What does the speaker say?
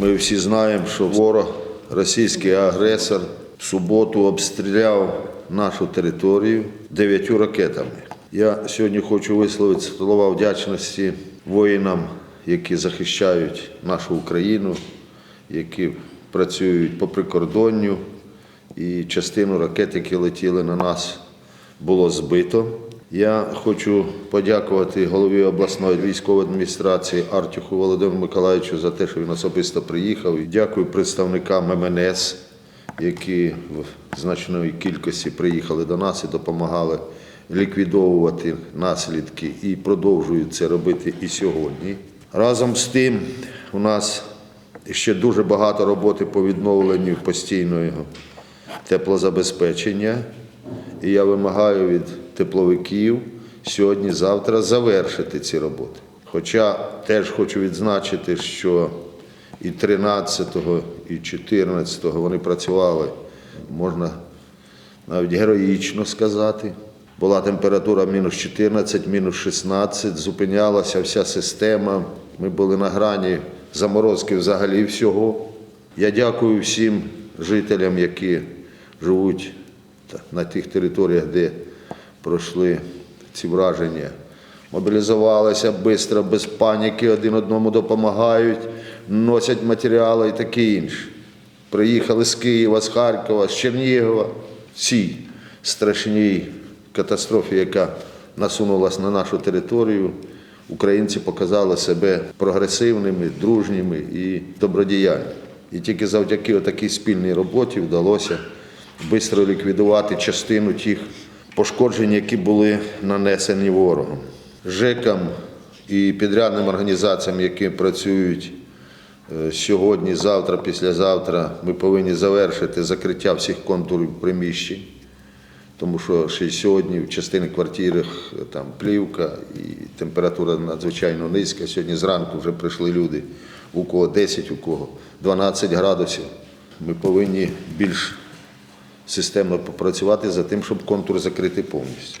Ми всі знаємо, що ворог, російський агресор, в суботу обстріляв нашу територію дев'ятью ракетами. Я сьогодні хочу висловити слова вдячності воїнам, які захищають нашу Україну, які працюють по прикордонню, і частину ракет, які летіли на нас, було збито. Я хочу подякувати голові обласної військової адміністрації Артюху Володимиру Миколаївичу за те, що він особисто приїхав. Дякую представникам МНС, які в значної кількості приїхали до нас і допомагали ліквідовувати наслідки і продовжують це робити і сьогодні. Разом з тим, у нас ще дуже багато роботи по відновленню постійного теплозабезпечення. І я вимагаю від тепловиків сьогодні-завтра завершити ці роботи. Хоча теж хочу відзначити, що і 13-го, і 14-го вони працювали, можна навіть героїчно сказати. Була температура мінус 14, мінус 16, зупинялася вся система. Ми були на грані заморозки взагалі всього. Я дякую всім жителям, які живуть на тих територіях, де пройшли ці враження. Мобілізувалися швидко, без паніки, один одному допомагають, носять матеріали і таке інше. Приїхали з Києва, з Харкова, з Чернігова. Цій страшній катастрофі, яка насунулася на нашу територію, українці показали себе прогресивними, дружніми і добродіяльними. І тільки завдяки такій спільній роботі вдалося швидко ліквідувати частину тих пошкоджень, які були нанесені ворогом. ЖЕКам і підрядним організаціям, які працюють Е, Сьогодні, завтра, післязавтра ми повинні завершити закриття всіх контурів приміщень, тому що ще сьогодні в частині квартирах е, там плівка і температура надзвичайно низька. Сьогодні зранку вже прийшли люди, у кого 10, у кого 12 градусів. Ми повинні більш системно попрацювати за тим, щоб контур закрити повністю.